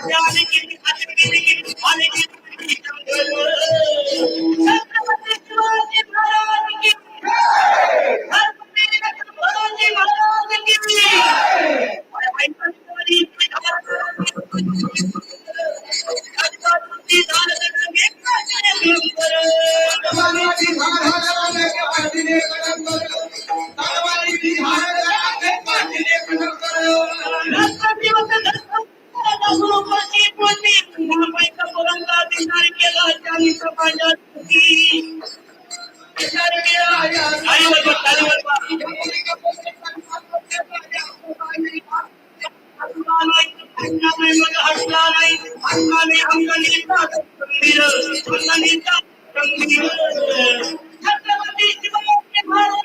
Hallelujah. अंगणीचा गंभीर छत्रपती शिवाजी महाराज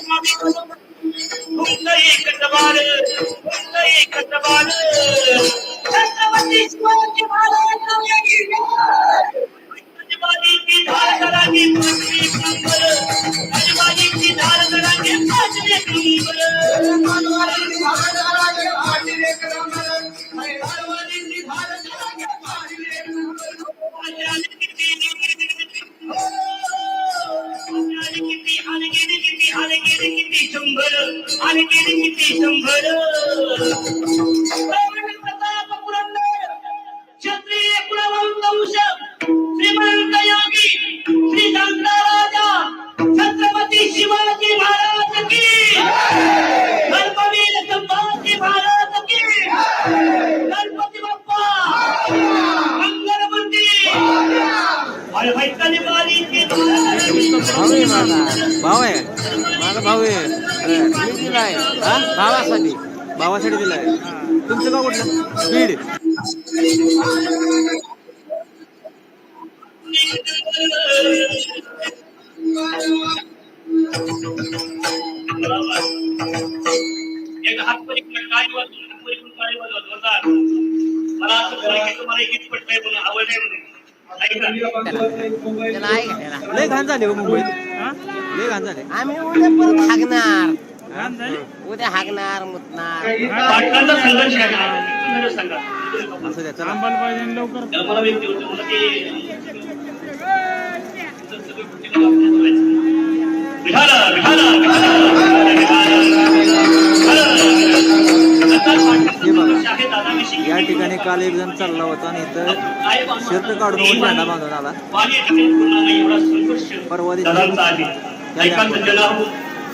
आमच्या ठिकाणी घेतला आहे छत्रपती शिवाजी महाराज आणि गेली किती शंभर? प्रताप पुरंदर क्षत्रिय कुलवंश श्रीमंत योगी श्री शांता राजा छत्रपती शिवाजी महाराज की धर्मवीर संभाजी महाराज की गणपती बाप्पा मंगलमूर्ती अरे भाई कलिबारी की भाऊ आहे माझा भाऊ आहे माझा भाऊ आहे हा भावासाठी भावासाठी दिलाय तुमचं गाव कुठलं बीड होता. मला असं तुम्हाला पटलंय म्हणून आवड आहे म्हणून ऐका. आहे लय घाण झाले हो मुंबईत लय घाण झाले आम्ही उद्या परत हागणार उद्या हागणार मुतणार पाटलांचा संघर्ष आहे हा. संघर्ष सांगा. असं द्या चला मला व्यक्ती होतं, मला ते- विधान, विधान, विधान, हे बघा. या ठिकाणी काल एक जण चालला होता आणि इथं शर्ट काढून झेंडा बांधून आला. परवा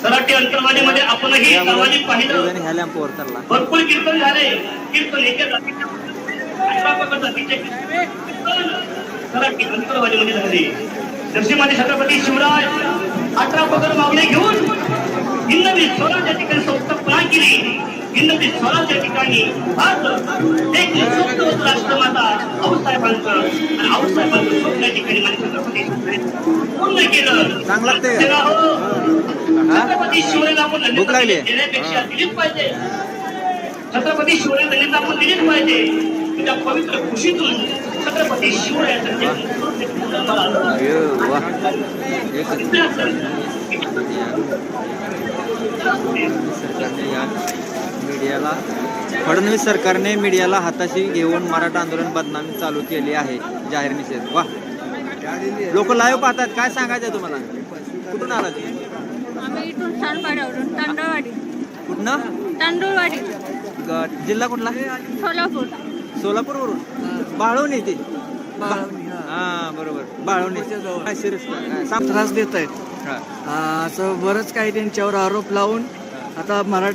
सराठी आपणही ह्या लॅम्पवर चालला. भरपूर कीर्तन झाले. कीर्तन एका जातीच्या आईबापाच्या जातीचे कीर्तन. सराठी अंतरवादीमध्ये झाले. नरसिंहाने छत्रपती शिवराय अठरा पगड मागणे घेऊन हिंदवी स्वराज या ठिकाणी केली हिंदवी स्वराज या ठिकाणी राष्ट्रमाता आऊसाहेबांचं आणि आऊसाहेबांचं स्वप्न या ठिकाणी पूर्ण केलं. हो? छत्रपती शिवरायला आपण? देण्यापेक्षा. दिलीच पाहिजे. छत्रपती शिवराय दलित आपण दिलीच पाहिजे. त्या पवित्र खुशीतून छत्रपती शिवरायाचं जन्म सरकारने या मीडियाला फडणवीस सरकारने मीडियाला हाताशी घेऊन मराठा आंदोलन बदनामी चालू केली आहे. जाहीर निषेध. वा. लोक लाईव्ह पाहतात. काय सांगायचं तुम्हाला? कुठून आला कुठनं? तांदूळवाडी. जिल्हा कुठला? सोलापूर. सोलापूरवरून? बाळवणी ते? बा- हा. बरोबर. बाळवणे. त्रास देत आहेत. असं बरंच काही त्यांच्यावर आरोप लावून आता मराठा